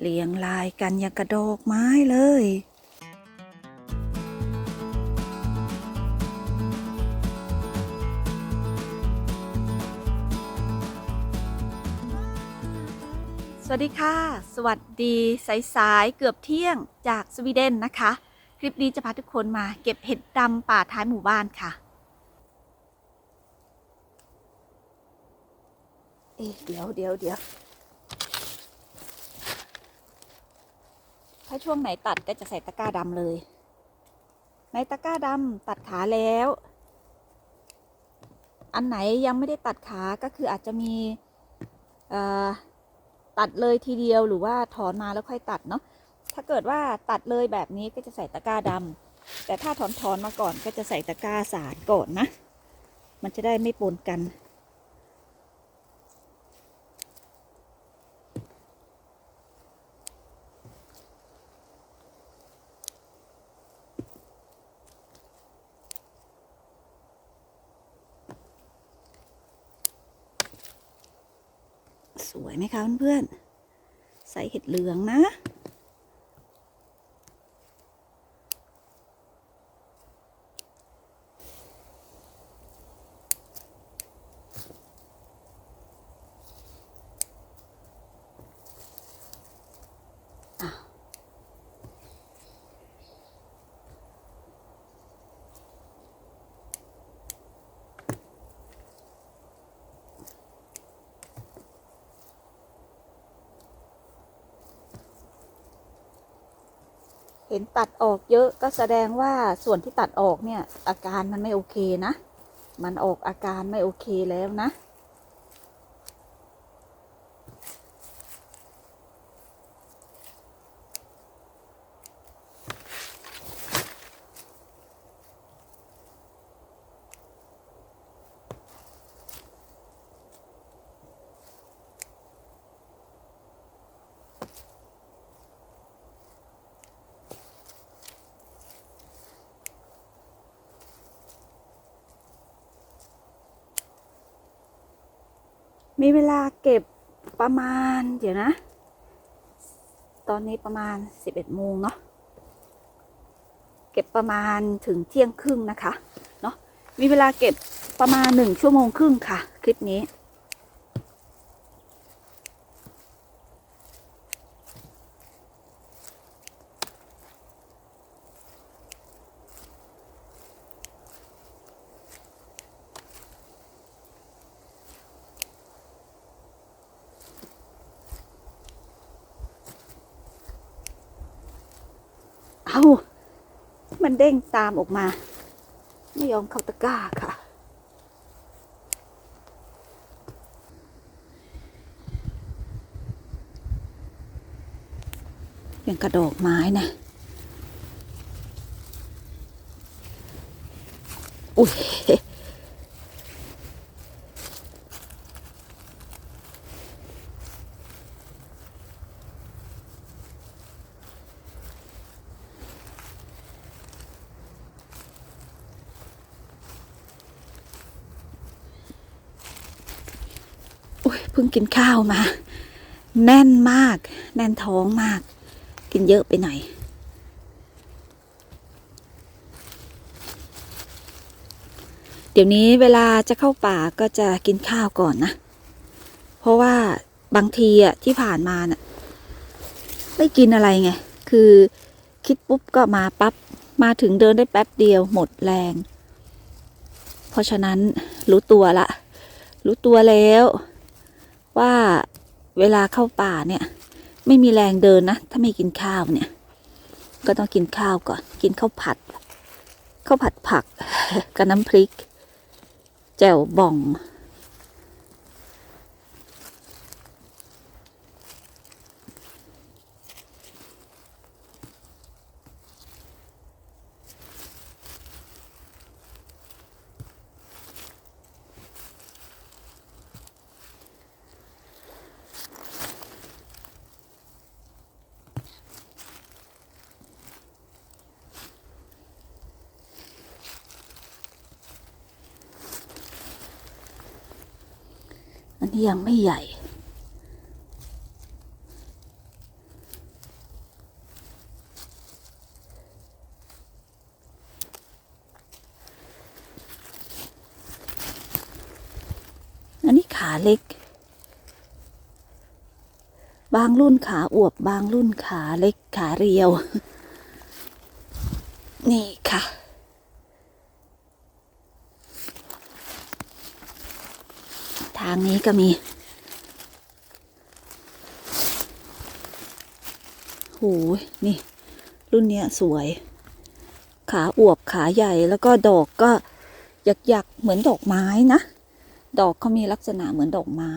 เรียงรายกันอย่างกระโดกไม้เลย สวัสดีค่ะ สวัสดีสายๆเกือบเที่ยงจากสวีเดนนะคะ คลิปนี้จะพาทุกคนมาเก็บเห็ดดำป่าท้ายหมู่บ้านค่ะ เอ๊ะเดี๋ยวเดี๋ยวเดี๋ยว ถ้าช่วงไหนตัดก็จะใส่ตะกร้าดำเลย ในตะกร้าดำตัดขาแล้ว อันไหนยังไม่ได้ตัดขาก็คืออาจจะมีตัดเลยทีเดียวหรือว่าถอนมาแล้วค่อยตัดเนาะ ถ้าเกิดว่าตัดเลยแบบนี้ก็จะใส่ตะกร้าดำแต่ถ้าถอนถอนๆมาก่อนก็จะใส่ตะกร้าสารก่อนนะ มันจะได้ไม่ปนกัน สวยไหม คะเพื่อนๆใส่เห็ดเหลืองนะ ห็นตัดออกเยอะก็แสดงว่าส่วนที่ตัดออกเนี่ยอาการมันไม่โอเคนะ มันออกอาการไม่โอเคแล้วนะ มีเวลาเก็บประมาณ เดี๋ยวนะ ตอนนี้ประมาณ 11โมงเนาะเก็บประมาณถึงเที่ยงครึ่งนะคะเนาะมีเวลาเก็บประมาณ 1 ชั่วโมงครึ่งค่ะ คลิปนี้ เด้งตามออกมา ไม่ยอมเข้าตะกร้าค่ะ อย่างกระดอกไม้นะอุ้ย กินข้าวมา แน่นมาก แน่นท้องมาก กินเยอะไปหน่อยเดี๋ยวนี้เวลาจะเข้าป่าก็จะกินข้าวก่อนนะ เพราะว่าบางทีอะที่ผ่านมาน่ะไม่กินอะไรไง คือคิดปุ๊บก็มาปับ๊บ มาถึงเดินได้แป๊บเดียวหมดแรง เพราะฉะนั้นรู้ตัวละ รู้ตัวแล้ว ว่าเวลาเข้าป่าเนี่ย ไม่มีแรงเดินนะ ถ้าไม่กินข้าวเนี่ย ก็ต้องกินข้าวก่อน กินข้าวผัดข้าวผัดผักกับน้ำพริก แจ่วบ่อง อันนี้ยังไม่ใหญ่อันนี้ขาเล็ก บางรุ่นขาอวบ บางรุ่นขาเล็ก ขาเรียว ก็มีโหนี่ รุ่นเนี้ยสวย ขาอวบขาใหญ่แล้วก็ดอกก็หยักๆเหมือนดอกไม้นะ ดอกเขามีลักษณะเหมือนดอกไม้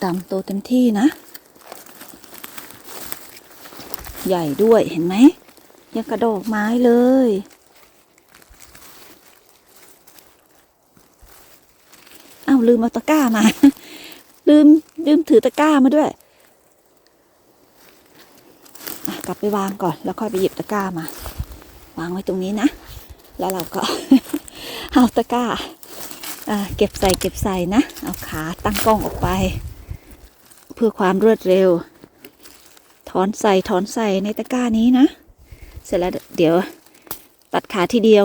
เห็ดดำโตเต็มที่นะ ใหญ่ด้วยเห็นไหม ยังกระดอกไม้เลยอ้าวลืมเอาตะกร้ามา ลืม ลืมถือตะกร้ามาด้วย กลับไปวางก่อน แล้วค่อยไปหยิบตะกร้ามา วางไว้ตรงนี้นะ แล้วเราก็เอาตะกร้าเก็บใส่เก็บใส่นะ เอาขาตั้งกล้องออกไป พื่อความรวดเร็ว ถอนใส่ถอนใส่ในตะกร้านี้นะ เสร็จแล้วเดี๋ยวตัดขาทีเดียว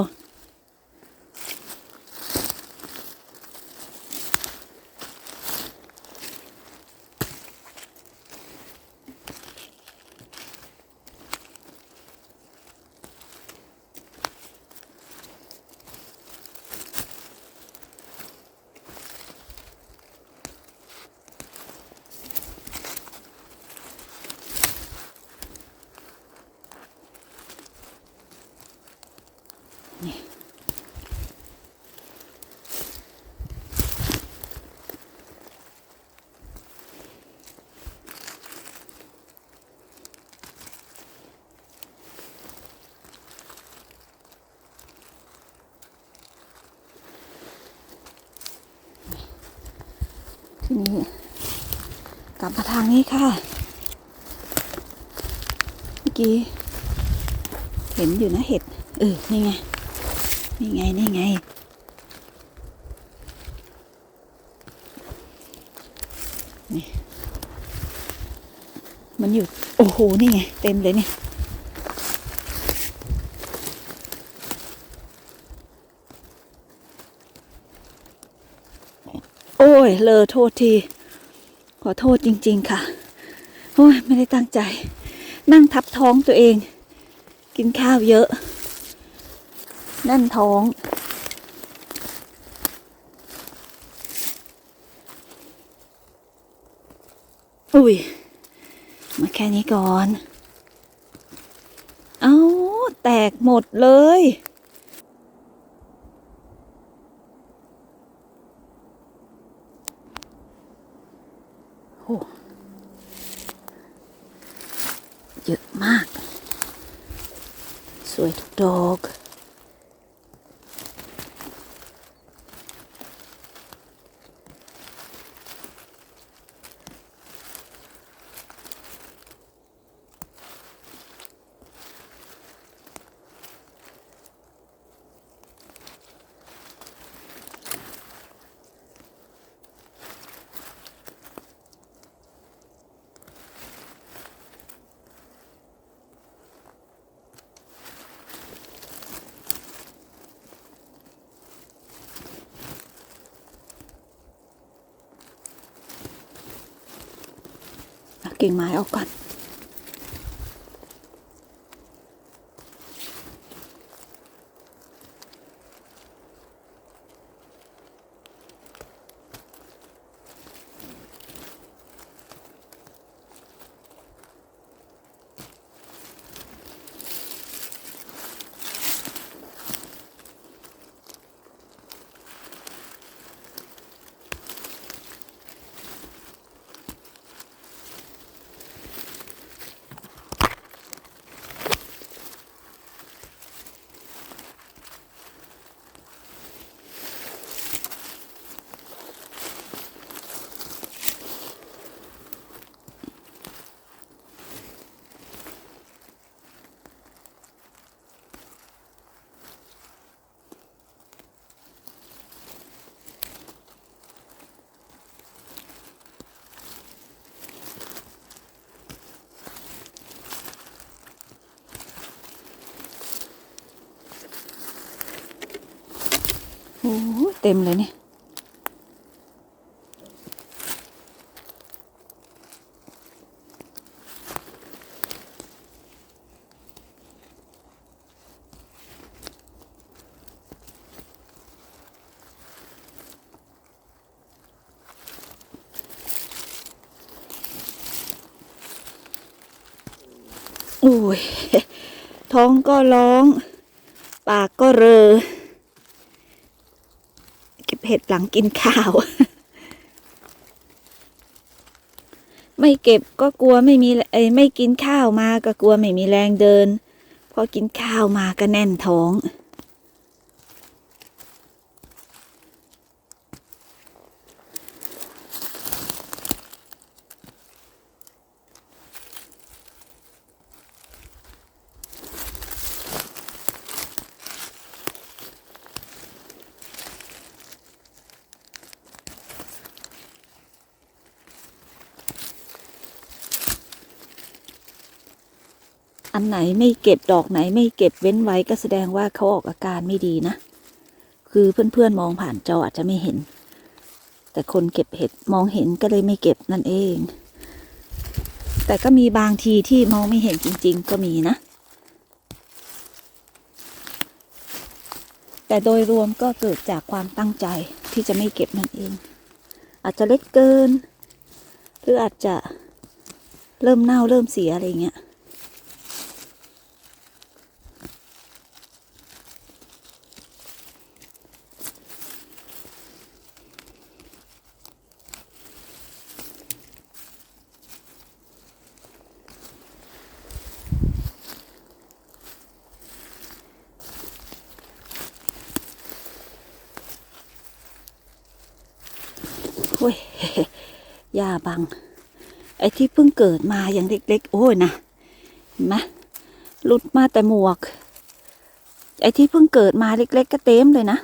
นี้กลับมาทางนี้ค่ะเมื่อกี้เห็นอยู่นะเห็ดเออนี่ไงนี่ไงนี่ไงนี่มันอยู่โอ้โหนี่ไงเต็มเลยเนี่ย ยเลอโทษที ขอโทษจริง ๆ ค่ะโอ้ยไม่ได้ตั้งใจ นั่งทับท้องตัวเอง กินข้าวเยอะแน่นท้อง อุ้ย มาแค่นี้ก่อน เอาแตกหมดเลย โอ้เยอะมาก สวยทุกดอก กิ่งไม้ออกก่อน เต็มเลยเนี่ยอุ้ยท้องก็ร้อง ปากก็เรอ เก็บเห็ดหลังกินข้าว ไม่เก็บก็กลัวไม่มีเอ้ยไม่กินข้าวมาก็กลัวไม่มีแรงเดิน พอกินข้าวมาก็แน่นท้อง ไหนไม่เก็บดอกไหนไม่เก็บเว้นไว้ก็แสดงว่าเขาออกอาการไม่ดีนะ คือเพื่อนๆมองผ่านจออาจจะไม่เห็น แต่คนเก็บเห็ดมองเห็นก็เลยไม่เก็บนั่นเอง แต่ก็มีบางทีที่มองไม่เห็นจริง ๆ ก็มีนะ แต่โดยรวมก็เกิดจากความตั้งใจที่จะไม่เก็บนั่นเอง อาจจะเล็กเกิน หรืออาจจะเริ่มเน่าเริ่มเสียอะไรเงี้ย โอ้ย ยา บัง ไอ้ที่เพิ่งเกิดมาอย่างเล็กๆ โอ้ยนะเห็นไหมหลุดมาแต่หมวก ไอ้ที่เพิ่งเกิดมาเล็ก ๆ ก็เต็มเลยนะ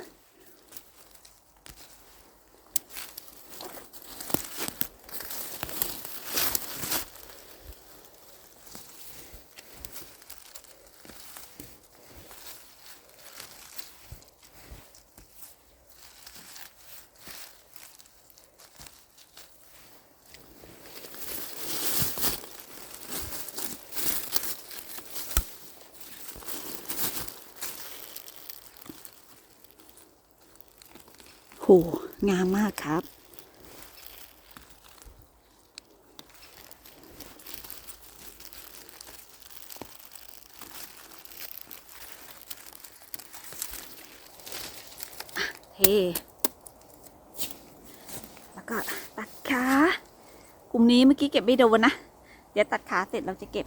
โห งามมากครับ อะเท แล้วก็ตัดขา กลุ่มนี้เมื่อกี้เก็บไม่โดนนะ เดี๋ยวตัดขาเสร็จเราจะเก็บ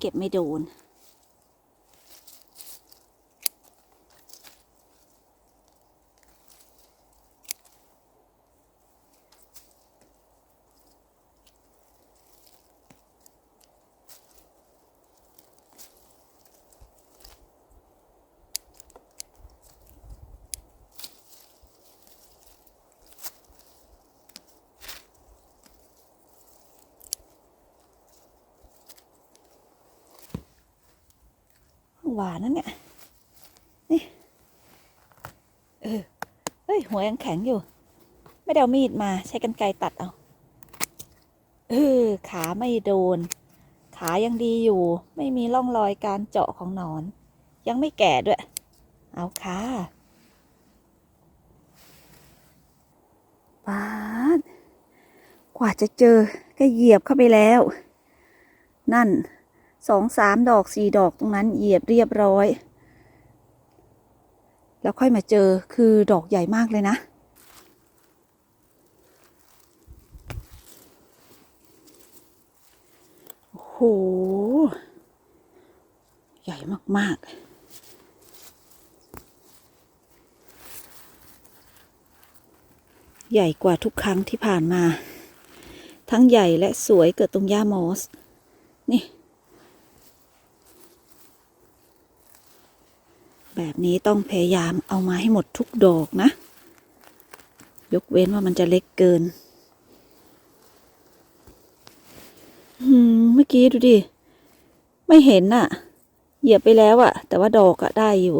เก็บไม่โดน หวานนั่นเนี่ย นี่ เออ เฮ้ย หัวยังแข็งอยู่ ไม่ได้เอามีดมาใช้กันไกรตัดเอา เออ ขาไม่โดน ขายังดีอยู่ ไม่มีร่องรอยการเจาะของหนอน ยังไม่แก่ด้วย เอาค่ะปาด กว่าจะเจอก็เหยียบเข้าไปแล้ว นั่น สองสามดอกสี่ดอกตรงนั้นเหยียบเรียบร้อย แล้วค่อยมาเจอคือดอกใหญ่มากเลยนะ โอ้โห ใหญ่มาก ๆใหญ่กว่าทุกครั้งที่ผ่านมา ทั้งใหญ่และสวยเกิดตรงหญ้ามอส นี่ แบบนี้ต้องพยายามเอามาให้หมดทุกดอกนะ ยกเว้นว่ามันจะเล็กเกินเมื่อกี้ดูดิ ไม่เห็นน่ะเหยียบไปแล้วอะแต่ว่าดอกอะได้อยู่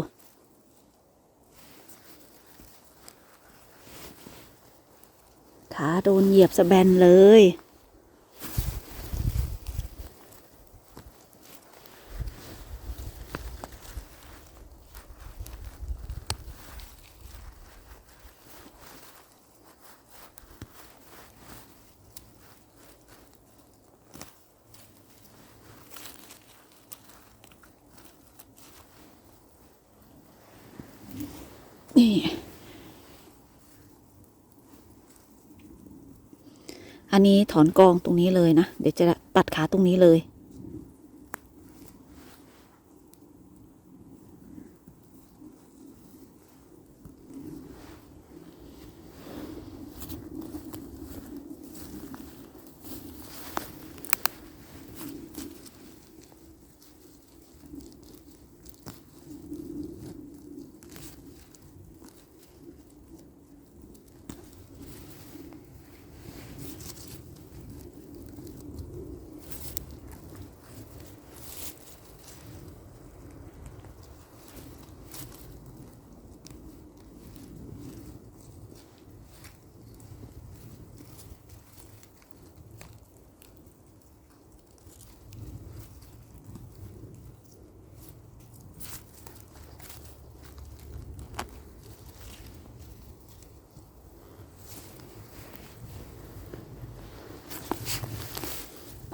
ขาโดนเหยียบสะแบนเลย นี่ อั นนี้ถอนกองตรงนี้เลยนะ เดี๋ยวจะตัดขาตรงนี้เลย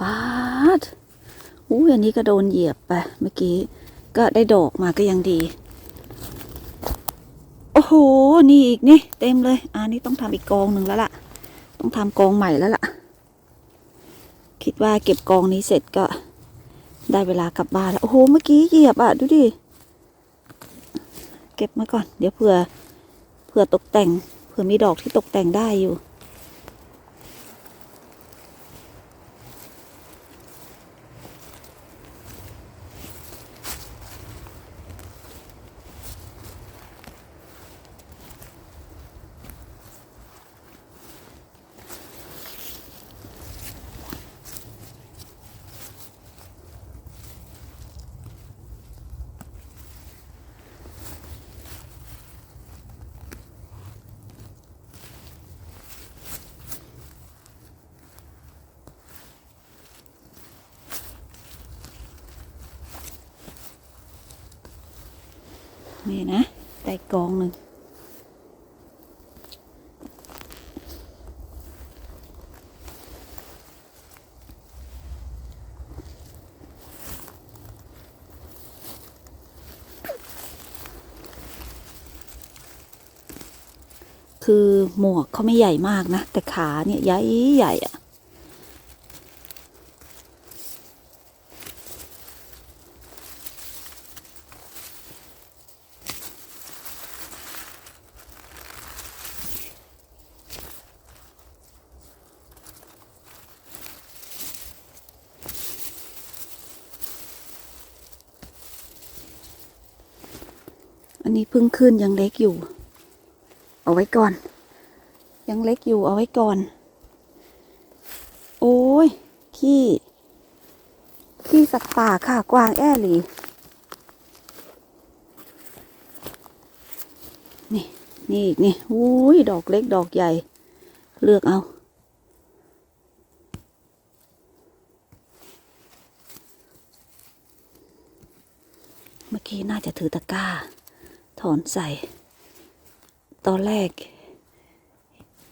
ปาดอู้อันนี้ก็โดนเหยียบไปเมื่อกี้ ก็ได้ดอกมาก็ยังดี โอ้โห นี่อีกนี่ เต็มเลย อันนี้ต้องทำอีกกองหนึ่งแล้วล่ะ ต้องทำกองใหม่แล้วล่ะ คิดว่าเก็บกองนี้เสร็จก็ได้เวลากลับบ้านแล้ว โอ้โห เมื่อกี้เหยียบอะ ดูดิ เก็บมาก่อน เดี๋ยวเผื่อ เผื่อตกแต่ง เผื่อมีดอกที่ตกแต่งได้อยู่ นี่นะได้กองหนึ่งคือหมวกเขาไม่ใหญ่มากนะ แต่ขาเนี่ยใหญ่ใหญ่อะ อันนี้พึ่งขึ้นยังเล็กอยู่ เอาไว้ก่อน ยังเล็กอยู่เอาไว้ก่อน โอ้ย ขี้ ขี้สัตว์ป่าค่ะ กวางแอ่หลีนี่ นี่อีกนี่อุ้ยดอกเล็กดอกใหญ่ เลือกเอาเมื่อกี้น่าจะถือตะกร้า ถอนใส่ ตอนแรก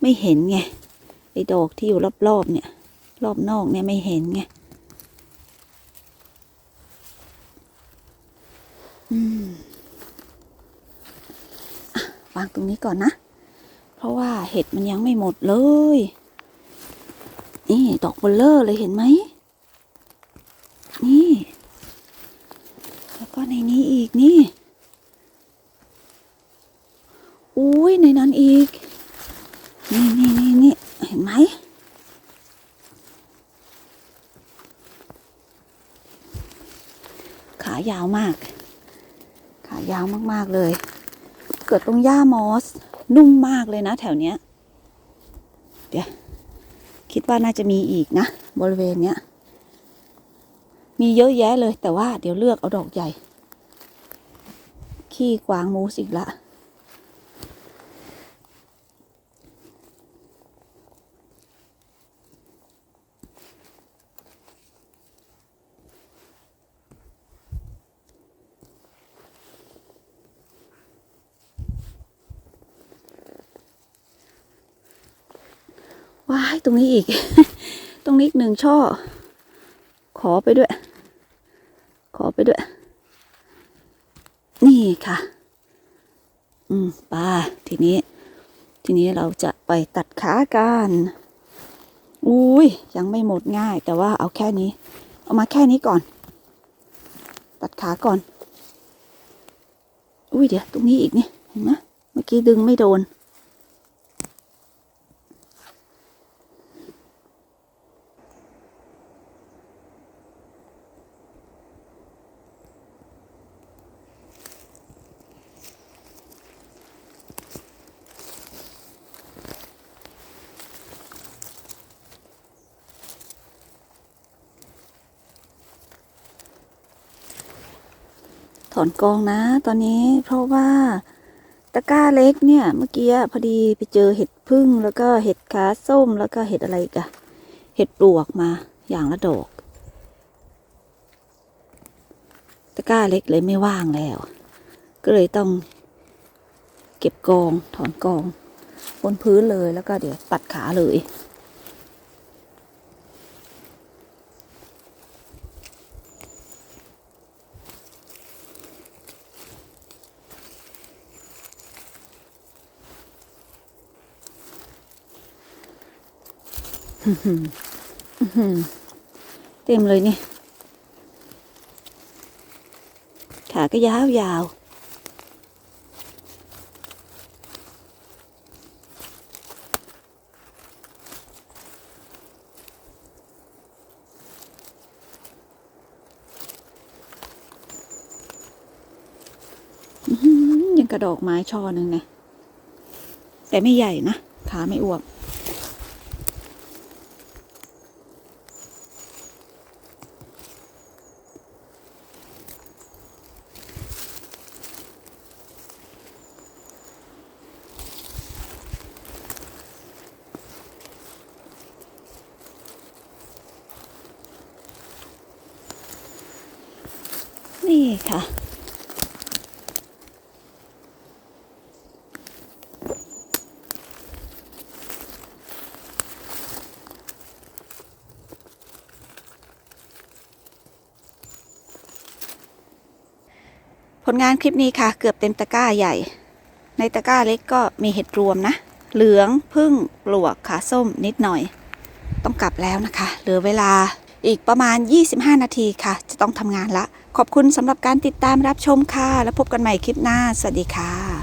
ไม่เห็นไงไอ้ดอกที่อยู่รอบๆเนี่ย รอบนอกเนี่ยไม่เห็นไงอืมวางตรงนี้ก่อนนะ เพราะว่าเห็ดมันยังไม่หมดเลย นี่ ดอกเบลเลอร์เลยเห็นไหม นี่ แล้วก็ในนี้อีกนี่ อุ้ยในนั้นอีก นี่นี่นี่นี่เห็นไหม ขายาวมาก ขายาวมากๆเลย เกิดตรงหญ้ามอส นุ่มมากเลยนะแถวเนี้ย เดี๋ยว คิดว่าน่าจะมีอีกนะ บริเวณเนี้ย มีเยอะแยะเลยแต่ว่าเดี๋ยวเลือกเอาดอกใหญ่ ขี้กวางมูสอีกละ ตรงนี้อีก ตรงนี้อีกหนึ่งช่อ ขอไปด้วย ขอไปด้วย นี่ค่ะ อืมป้าทีนี้ ทีนี้เราจะไปตัดขากันอุ้ยยังไม่หมดง่าย แต่ว่าเอาแค่นี้ เอามาแค่นี้ก่อน ตัดขาก่อน อุ้ยเดี๋ยวตรงนี้อีกนี่เห็นไหมเมื่อกี้ดึงไม่โดน ถอนกองนะ ตอนนี้เพราะว่าตะกร้าเล็กเนี่ย เมื่อกี้พอดีไปเจอเห็ดพึ่งแล้วก็เห็ดขาส้มแล้วก็เห็ดอะไรอีกอะเห็ดปลวกมาอย่างละดอก ตะกร้าเล็กเลยไม่ว่างแล้ว ก็เลยต้องเก็บกองถอนกองบนพื้นเลยแล้วก็เดี๋ยวตัดขาเลย อื้อหืออื้อหือ เต็มเลยนี่ขาก็ยาวยาวยังกระดอกไม้ช่อหนึ่งนะแต่ไม่ใหญ่นะ ขาไม่อ้วบ นี่ค่ะ ผลงานคลิปนี้ค่ะ เกือบเต็มตะกร้าใหญ่ ในตะกร้าเล็กก็มีเห็ดรวมนะ เหลืองพึ่งปลวกขาส้มนิดหน่อย ต้องกลับแล้วนะคะ เหลือเวลาอีกประมาณ 25 นาทีค่ะ จะต้องทำงานละ ขอบคุณสำหรับการติดตามรับชมค่ะ แล้วพบกันใหม่คลิปหน้า สวัสดีค่ะ